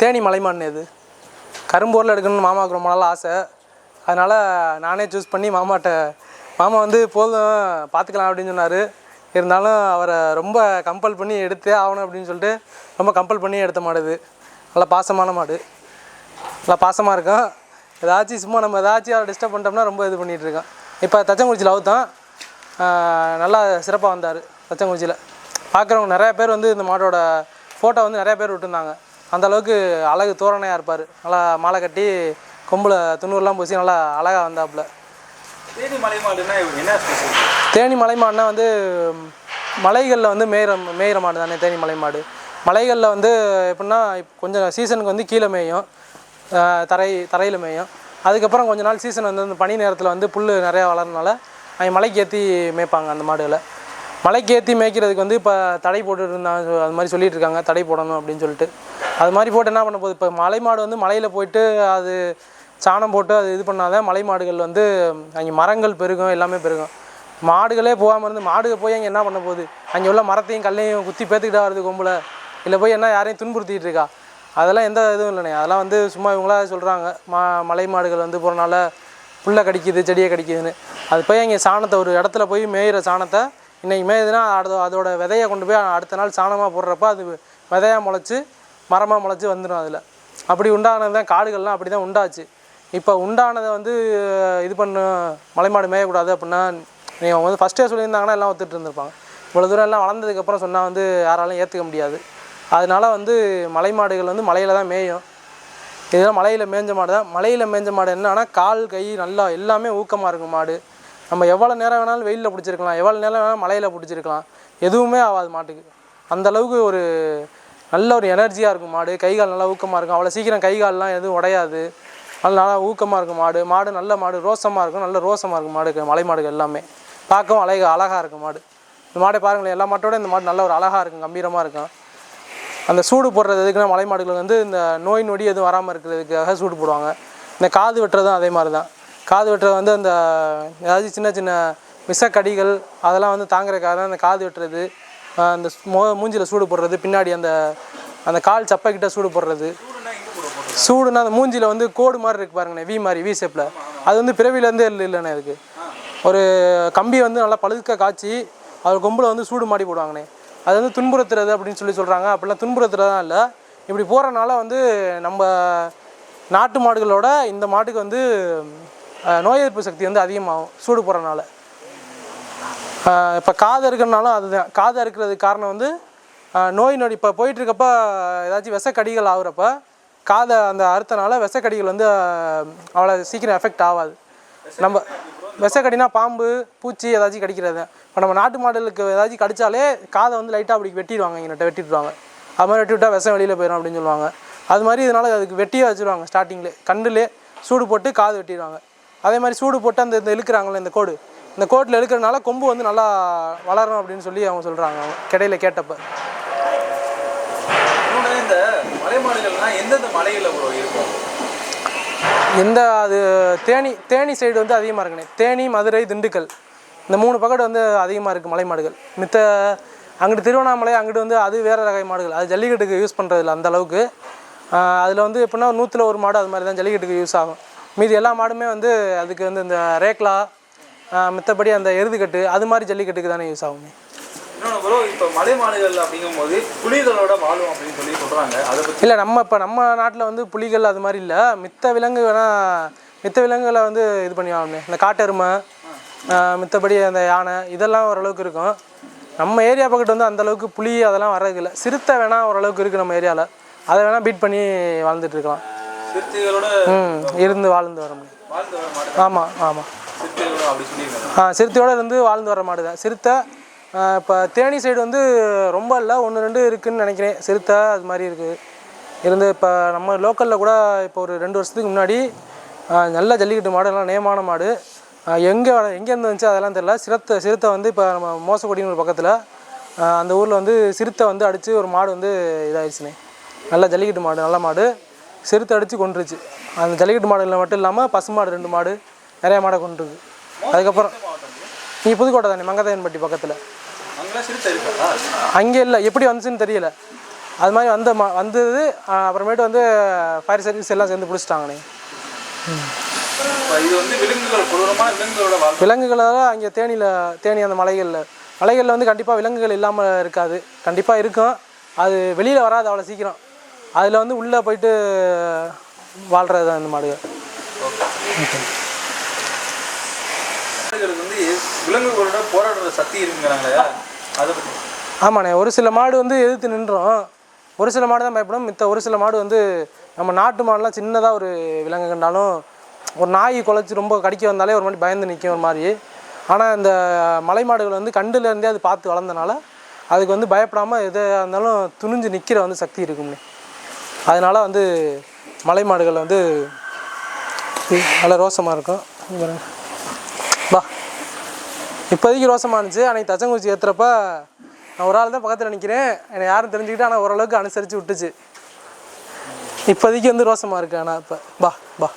தேனி மலைமான் இது. கரும்பூரில் எடுக்கணும்னு மாமாவுக்கு ரொம்ப நாள் ஆசை. அதனால் நானே சூஸ் பண்ணி மாமாட்ட மாமா வந்து போதும் பார்த்துக்கலாம் அப்படின்னு சொன்னார். இருந்தாலும் அவரை ரொம்ப கம்பல் பண்ணி எடுத்தே ஆகணும் அப்படின்னு சொல்லிட்டு ரொம்ப கம்பல் பண்ணி எடுத்த மாடு இது. நல்லா பாசமான மாடு. நல்லா பாசமாக இருக்கும். ஏதாச்சும் சும்மா நம்ம ஏதாச்சும் அவரை டிஸ்டர்ப் பண்ணிட்டோம்னா ரொம்ப இது பண்ணிகிட்டு இருக்கோம் இப்போ தச்சங்குறிச்சியில் அவுத்தான் நல்லா சிறப்பாக வந்தார் தச்சங்குறிச்சியில். பார்க்குறவங்க நிறையா பேர் வந்து இந்த மாடோட ஃபோட்டோ வந்து நிறையா பேர் விட்டுருந்தாங்க. அந்த அளவுக்கு அழகு தோரணையாக இருப்பார். நல்லா மாலை கட்டி கொம்பில் துண்ணூறுலாம் பூசி நல்லா அழகாக வந்தாப்புல. தேனி மலை மாடுனா என்ன தேனி மலை மாடுனா வந்து மலைகளில் வந்து மேயிற மேயிற மாடு தானே தேனி மலை மாடு மலைகளில் வந்து எப்படின்னா கொஞ்சம் சீசனுக்கு வந்து கீழே மேயும். தரை தரையில் மேயும். அதுக்கப்புறம் கொஞ்ச நாள் சீசன் வந்து அந்த பனி நேரத்தில் வந்து புல் நிறையா வளரனால அவங்க மலைக்கு ஏற்றி மேய்ப்பாங்க அந்த மாடுகளை. மலைக்கு ஏற்றி மேய்க்கிறதுக்கு வந்து இப்போ தடை போட்டுட்டு இருந்தாங்க அது மாதிரி சொல்லிட்டு இருக்காங்க. தடை போடணும் அப்படின்னு சொல்லிட்டு. அது மாதிரி போட்டு என்ன பண்ண போகுது? இப்போ மலை மாடு வந்து மலையில் போயிட்டு அது சாணம் போட்டு அது இது பண்ணாதான் மலை மாடுகள் வந்து அங்கே மரங்கள் பெருகும் எல்லாமே பெருகும். மாடுகளே போகாமல் இருந்து மாடுக போய் அங்கே என்ன பண்ண போகுது? அங்கே உள்ள மரத்தையும் கல்லையும் குத்தி பேத்துக்கிட்டா வருது கொம்பில். இல்லை போய் என்ன யாரையும் துன்புறுத்திட்டு இருக்கா? அதெல்லாம் எந்த இதுவும் இல்லைண்ணே. அதெல்லாம் வந்து சும்மா இவங்களா சொல்கிறாங்க மா மலை மாடுகள் வந்து போகிறனால புல்லை கடிக்குது செடியை கடிக்குதுன்னு. அது போய் அங்கே சாணத்தை ஒரு இடத்துல போய் மேயிற சாணத்தை இன்றைக்கி மேய்துனா அது அதோட விதையை கொண்டு போய் அடுத்த நாள் சாணமாக போடுறப்ப அது விதையாக முளைச்சி மரமாக முளைச்சி வந்துடும் அதில். அப்படி உண்டானது தான் காடுகள்லாம் அப்படி தான் உண்டாச்சு. இப்போ உண்டானதை வந்து இது பண்ணு மலைமாடு மேயக்கூடாது அப்படின்னா நீங்கள் வந்து ஃபஸ்ட்டே சொல்லியிருந்தாங்கன்னா எல்லாம் ஒத்துட்டு இருந்திருப்பாங்க. இவ்வளோ தூரம் எல்லாம் வளர்ந்ததுக்கப்புறம் சொன்னால் வந்து யாராலும் ஏற்றுக்க முடியாது. அதனால் வந்து மலை மாடுகள் வந்து மலையில் தான் மேயும். இதெல்லாம் மலையில் மேய்ஞ்ச மாடு தான் மலையில் மேய்ஞ்ச மாடு என்னன்னா கால் கை நல்லா எல்லாமே ஊக்கமாக இருக்கும் மாடு. நம்ம எவ்வளோ நேரம் வேணாலும் வெயிலில் பிடிச்சிருக்கலாம் எவ்வளோ நேரம் வேணாலும் மலையில் பிடிச்சிருக்கலாம் எதுவுமே ஆகாது மாட்டுக்கு. அந்த அளவுக்கு ஒரு நல்ல ஒரு எனர்ஜியாக இருக்கும் மாடு. கை கால் நல்லா ஊக்கமாக இருக்கும். அவ்வளோ சீக்கிரம் கை கால்லாம் எதுவும் உடையாது. நல்ல நல்லா ஊக்கமாக இருக்கும் மாடு. மாடு நல்ல மாடு ரோசமாக இருக்கும். நல்ல ரோசமாக இருக்கும் மாடு மலை மாடுகள் எல்லாமே. பார்க்கவும் அழக அழகாக இருக்கும் மாடு. இந்த மாடை பாருங்களேன் எல்லா மாட்டோட இந்த மாடு நல்ல ஒரு அழகாக இருக்கும் கம்பீரமாக இருக்கும். அந்த சூடு போடுறது எதுக்குன்னா மலை மாடுகள் வந்து இந்த நோய் நொடி எதுவும் வராமல் இருக்கிறதுக்காக சூடு போடுவாங்க. இந்த காது வெட்டுறதும் அதே மாதிரி தான் காது வெட்டுறது வந்து அந்த ஏதாவது சின்ன சின்ன விஷக்கடிகள் அதெல்லாம் வந்து தாங்குறதுக்காக தான் அந்த காது வெட்டுறது. அந்த மோ மூஞ்சியில் சூடு போடுறது பின்னாடி அந்த அந்த கால் சப்பைக்கிட்ட சூடு போடுறது. சூடுனா அந்த மூஞ்சியில் வந்து கோடு மாதிரி இருக்கு பாருங்கண்ணே வி மாதிரி வி ஷேப்பில் அது வந்து பிறவிலேருந்தே இல்லை இல்லைண்ணே அதுக்கு. ஒரு கம்பி வந்து நல்லா பழுக்க காய்ச்சி அவர் கொம்பில் வந்து சூடு மாடி போடுவாங்கண்ணே. அது வந்து துன்புறுத்துறது அப்படின்னு சொல்லி சொல்கிறாங்க அப்படிலாம் துன்புறுத்துறதுலாம் இல்லை. இப்படி போகிறனால வந்து நம்ம நாட்டு மாடுகளோட இந்த மாட்டுக்கு வந்து நோய் எதிர்ப்பு சக்தி வந்து அதிகமாகும் சூடு போகிறனால இப்போ காது இருக்கிறனாலும் அதுதான். காது அறுக்கிறதுக்கு காரணம் வந்து நோய் நொடி இப்போ போயிட்டுருக்கப்ப ஏதாச்சும் விஷக்கடிகள் ஆகுறப்ப காதை அந்த அறுத்தனால விஷக்கடிகள் வந்து அவ்வளோ சீக்கிரம் எஃபெக்ட் ஆகாது. நம்ம விஷக்கடினா பாம்பு பூச்சி ஏதாச்சும் கடிக்கிறது. இப்போ நம்ம நாட்டு மாடலுக்கு ஏதாச்சும் கடிச்சாலே காதை வந்து லைட்டாக அப்படி வெட்டிடுவாங்க எங்கள்கிட்ட வெட்டிடுவாங்க அது மாதிரி வெட்டி விட்டால் விஷம் வெளியில் போயிடும் அப்படின்னு சொல்லுவாங்க. அது மாதிரி இதனால் அதுக்கு வெட்டியே வச்சுருவாங்க ஸ்டார்டிங்லே கண்டுலே சூடு போட்டு காது வெட்டிடுவாங்க. அதே மாதிரி சூடு போட்டு அந்த இந்த இழுக்கிறாங்களே இந்த கோடு. இந்த கோட்டில் இழுக்கிறனால கொம்பு வந்து நல்லா வளரும் அப்படின்னு சொல்லி அவங்க சொல்கிறாங்க அவங்க கிடையில கேட்டப்ப. இந்த மலை மாடுகள்லாம் எந்தெந்த மலையில் இருக்கும்? எந்த அது தேனி தேனி சைடு வந்து அதிகமாக இருக்குண்ணே. தேனி மதுரை திண்டுக்கல். இந்த மூணு பக்கத்து வந்து அதிகமாக இருக்குது மலை மாடுகள். மித்த அங்கிட்டு திருவண்ணாமலை அங்கிட்டு வந்து அது வேறு ரக மாடுகள். அது ஜல்லிக்கட்டுக்கு யூஸ் பண்ணுறதில்ல அந்த அளவுக்கு. அதில் வந்து எப்படின்னா நூற்றில் ஒரு மாடு அது மாதிரி தான் ஜல்லிக்கட்டுக்கு யூஸ் ஆகும். மீதி எல்லா மாடுமே வந்து அதுக்கு வந்து இந்த ரேக்லா மித்தபடி அந்த எருதுக்கட்டு அது மாதிரி ஜல்லிக்கட்டுக்கு தானே யூஸ் ஆகும். ப்ரோ இப்போ மலை மாடுகள் அப்படிங்கும்போது புலிகளோட வாழும் அப்படின்னு சொல்லி சொல்கிறாங்க அதை பற்றி இல்லை நம்ம இப்போ நம்ம நாட்டில் வந்து புலிகள் அது மாதிரி இல்லை. மித்த விலங்கு வேணால் மித்த விலங்குகளை வந்து இது பண்ணி ஆகணும். இந்த காட்டெருமை மித்தபடி அந்த யானை இதெல்லாம் ஓரளவுக்கு இருக்கும். நம்ம ஏரியா பக்கத்து வந்து அந்த அளவுக்கு புலி அதெல்லாம் வர்றதுக்கு இல்லை சிறுத்தை வேணால் ஓரளவுக்கு இருக்குது நம்ம ஏரியாவில் அதை வேணால் பீட் பண்ணி வாழ்ந்துட்டு இருக்கலாம். ம் இருந்து வாழ்ந்து வர முடியும். ஆமாம் ஆமாம் ஆ சிறுத்தையோடு இருந்து வாழ்ந்து வர மாடு தான் சிறுத்தை இப்போ தேனி சைடு வந்து ரொம்ப இல்லை. ஒன்று ரெண்டு இருக்குன்னு நினைக்கிறேன். சிறுத்தை அது மாதிரி இருக்குது இருந்து இப்போ நம்ம லோக்கலில் கூட இப்போ ஒரு ரெண்டு வருஷத்துக்கு முன்னாடி நல்ல ஜல்லிக்கட்டு மாடு எல்லாம் நேமான மாடு. எங்கே எங்கேருந்து வந்துச்சு அதெல்லாம் தெரியல. சிறுத்தை சிறுத்தை வந்து இப்போ நம்ம மோசக்குடின்னு ஒரு பக்கத்தில் அந்த ஊரில் வந்து சிறுத்தை வந்து அடித்து ஒரு மாடு வந்து இதாகிடுச்சுனே நல்ல ஜல்லிக்கட்டு மாடு நல்ல மாடு. செருத்து அடித்து கொண்டுருச்சு அந்த ஜல்லிக்கட்டு மாடுகளில் மட்டும் இல்லாமல் பசு மாடு ரெண்டு மாடு நிறைய மாடை கொண்டுருக்கு அதுக்கப்புறம் நீ புதுக்கோட்டை தானே மங்கதாயன்பட்டி பக்கத்தில். அங்கே இல்லை எப்படி வந்துச்சுன்னு தெரியல. அது மாதிரி வந்த மா வந்தது அப்புறமேட்டு வந்து ஃபயர் சர்வீஸ் எல்லாம் சேர்ந்து பிடிச்சிட்டாங்கண்ணே. விலங்குகளால் அங்கே தேனியில் தேனி அந்த மலைகளில். மலைகளில் வந்து கண்டிப்பாக விலங்குகள் இல்லாமல் இருக்காது. கண்டிப்பாக இருக்கும். அது வெளியில் வராது அவ்வளோ சீக்கிரம். அதில் வந்து உள்ளே போயிட்டு வாழ்கிறது தான் அந்த மாடுகள் வந்து விலங்குகளோட போராடுற சக்தி அதை ஆமாண்ணே ஒரு சில மாடு வந்து எதிர்த்து நின்றோம். ஒரு சில மாடு தான் பயப்படும். மித்த ஒரு சில மாடு வந்து நம்ம நாட்டு மாடுலாம் சின்னதாக ஒரு விலங்கு கண்டாலும் ஒரு நாய் குலைச்சி ரொம்ப கடிக்க வந்தாலே ஒரு மாதிரி பயந்து நிற்கும் ஒரு மாதிரி. ஆனால் இந்த மலை மாடுகள் வந்து கண்டுலேருந்தே அது பார்த்து வளர்ந்தனால அதுக்கு வந்து பயப்படாமல் எதாக இருந்தாலும் துணிஞ்சு நிற்கிற வந்து சக்தி இருக்கும்னே அதனால் வந்து மலை மாடுகள் வந்து நல்ல ரோசமாக இருக்கும். பா வா. இப்போதைக்கு ரோசமாக இருந்துச்சு. அன்றைக்கி தச்சங்குச்சி ஏற்றுறப்ப நான் ஒரு ஆள் தான் பக்கத்தில் நிற்கிறேன் என்னை யாரும் தெரிஞ்சுக்கிட்டு ஆனால் ஓரளவுக்கு அனுசரித்து விட்டுச்சு. இப்போதைக்கு வந்து ரோசமாக இருக்கு ஆனால் இப்போ. பா பா